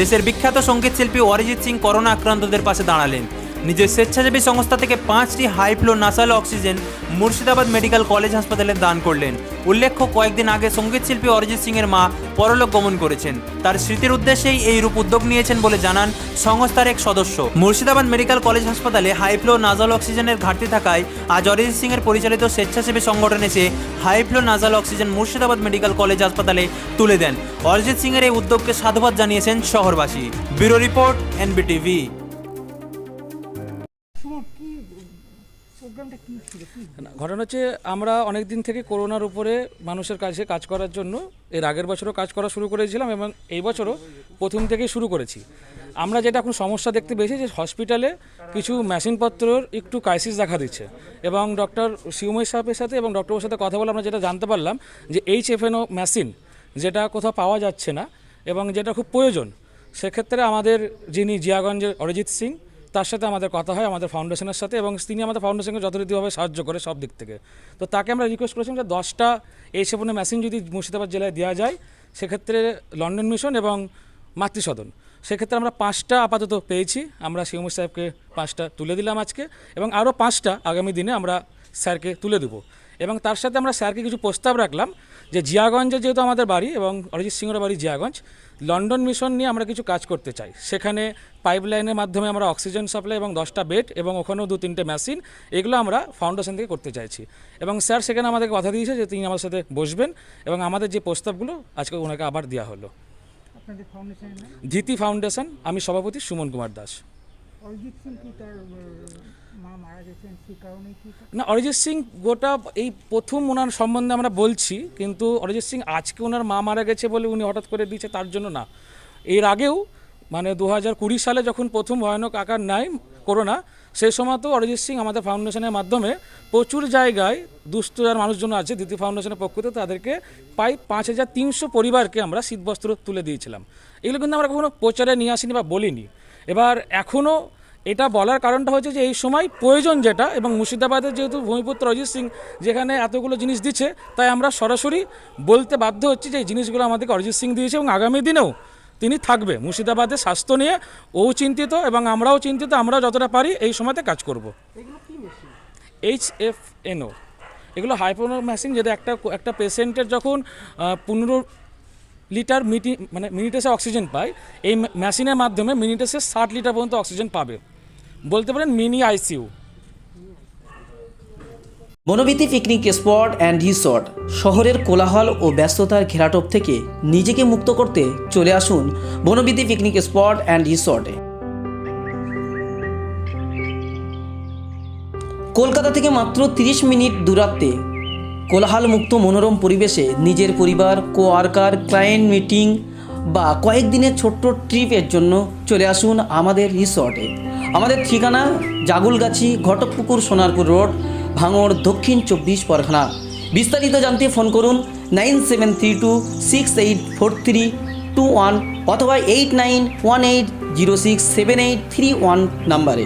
দেশের বিখ্যাত সংগীত শিল্পী অরিজিৎ সিং করোনা আক্রান্তদের পাশে দাঁড়ালেন। নিজের স্বেচ্ছাসেবী সংস্থা থেকে পাঁচটি high flow nasal oxygen Murshidabad medical college হাসপাতালে দান করলেন। উল্লেখ্য, কয়েকদিন আগে সংগীত শিল্পী অরিজিৎ সিং এর মা পরলোক গমন করেছেন। তার স্মৃতির উদ্দেশ্যেই এই রূপ উদ্যোগ নিয়েছেন বলে জানান সংস্থার এক সদস্য। মুর্শিদাবাদ মেডিকেল কলেজ হাসপাতালে হাই ফ্লো নাজাল অক্সিজেনের ঘাটতি থাকায় আজ অরিজিৎ সিং এর পরিচালিত স্বেচ্ছাসেবী সংগঠন এসে high flow nasal oxygen Murshidabad medical college হাসপাতালে তুলে দেন। অরিজিৎ সিং এর এই উদ্যোগকে সাধুবাদ জানিয়েছেন শহরবাসী। Bureau report, NBTV. ঘটনা হচ্ছে আমরা অনেক দিন থেকে করোনার উপরে মানুষের কাছে কাজ করার জন্য, এর আগের বছরও কাজ করা শুরু করেছিলাম এবং এই বছরও প্রথম থেকেই শুরু করেছি। আমরা যেটা এখন সমস্যা দেখতে পেয়েছি যে হসপিটালে কিছু মেশিনপত্রর একটু ক্রাইসিস দেখা দিচ্ছে এবং ডক্টর শিউময় সাহেবের সাথে এবং ডক্টরের সাথে কথা বলে আমরা যেটা জানতে পারলাম যে এইচ এফএনও মেশিন যেটা কোথাও পাওয়া যাচ্ছে না এবং যেটা খুব প্রয়োজন। সেক্ষেত্রে আমাদের যিনি জিয়াগঞ্জের অরিজিৎ সিং তার সাথে আমাদের কথা হয়, আমাদের ফাউন্ডেশনের সাথে এবং তিনি আমাদের ফাউন্ডেশনকে যথারীতিভাবে সাহায্য করে সব দিক থেকে। তো তাকে আমরা রিকোয়েস্ট করেছিলাম যে দশটা এই সেবনের মেশিন যদি মুর্শিদাবাদ জেলায় দেওয়া যায়, সেক্ষেত্রে লন্ডন মিশন এবং মাতৃসদন। সেক্ষেত্রে আমরা পাঁচটা আপাতত পেয়েছি। আমরা শিবমুর সাহেবকে পাঁচটা তুলে দিলাম আজকে এবং আরও পাঁচটা আগামী দিনে আমরা স্যারকে তুলে দেবো। এবং তার সাথে আমরা স্যারকে কিছু প্রস্তাব রাখলাম যে জিয়াগঞ্জে যেহেতু আমাদের বাড়ি এবং অরিজিৎ সিংয়ের বাড়ি জিয়াগঞ্জ লন্ডন মিশন নিয়ে আমরা কিছু কাজ করতে চাই। সেখানে পাইপলাইনের মাধ্যমে আমরা অক্সিজেন সাপ্লাই এবং দশটা বেড এবং ওখানেও দু তিনটে মেশিন এগুলো আমরা ফাউন্ডেশন থেকে করতে চাইছি। এবং স্যার সেখানে আমাদেরকে কথা দিয়েছে যে তিনি আমার সাথে বসবেন এবং আমাদের যে প্রস্তাবগুলো আজকে ওনাকে আবার দেওয়া হলো। ধীতি ফাউন্ডেশন আমি সভাপতি সুমন কুমার দাস। অরিজিৎ সিং কি তার না, অরিজিৎ সিং গোটা এই প্রথম ওনার সম্বন্ধে আমরা বলছি, কিন্তু অরিজিৎ সিং আজকে ওনার মা মারা গেছে বলে উনি হঠাৎ করে দিয়েছে, তার জন্য না। এর আগেও মানে দু হাজার কুড়ি সালে যখন প্রথম ভয়ানক আকার নেয় করোনা, সেই সময় তো অরিজিৎ সিং আমাদের ফাউন্ডেশনের মাধ্যমে প্রচুর জায়গায় দুস্থ যার মানুষজন আছে, দ্বিতীয় ফাউন্ডেশনের পক্ষ থেকে তাদেরকে প্রায় পাঁচ হাজার তিনশো পরিবারকে আমরা শীতবস্ত্র তুলে দিয়েছিলাম। এগুলো কিন্তু আমরা কখনো প্রচারে নিয়ে আসিনি বা বলিনি। এবার এখনও এটা বলার কারণটা হচ্ছে যে এই সময় প্রয়োজন যেটা এবং মুর্শিদাবাদের যেহেতু ভূমিপুত্র অরিজিৎ সিং যেখানে এতগুলো জিনিস দিচ্ছে তাই আমরা সরাসরি বলতে বাধ্য হচ্ছি যে এই জিনিসগুলো আমাদেরকে অরিজিৎ সিং দিয়েছে এবং আগামী দিনেও তিনি থাকবে মুর্শিদাবাদের স্বাস্থ্য নিয়ে। ও চিন্তিত এবং আমরাও চিন্তিত আমরাও যতটা পারি এই সময়তে কাজ করব। এইচ এফ এনও এগুলো হাইপোনো মেশিন যেটা একটা একটা পেশেন্টের যখন পনেরো লিটার মিটি মানে মিনিটে সে অক্সিজেন পায় এই মেশিনের মাধ্যমে মিনিটে সে ষাট লিটার পর্যন্ত অক্সিজেন পাবে। বলতে পারেন mini ICU. Banabithi picnic spot and resort শহরের কোলাহল ও ব্যস্ততার ঘেরাটোপ থেকে নিজেকে মুক্ত করতে চলে আসুন বনবিতি পিকনিক স্পট অ্যান্ড রিসর্টে কলকাতা থেকে মাত্র 30 মিনিট দূরত্বে কোলাহলমুক্ত মনোরম পরিবেশে নিজের পরিবার কোয়ার্কার ক্লায়েন্ট মিটিং বা কয়েকদিনের ছোট্ট ট্রিপের জন্য চলে আসুন আমাদের রিসর্টে আমাদের ঠিকানা জাগুলগাছি ঘটকপুকুর সোনারপুর রোড, ভাঙড়, দক্ষিণ চব্বিশ পরখানা বিস্তারিত জানতে ফোন করুন nine seven three two six eight four three two one অথবা eight nine one eight zero six seven eight three one নাম্বারে।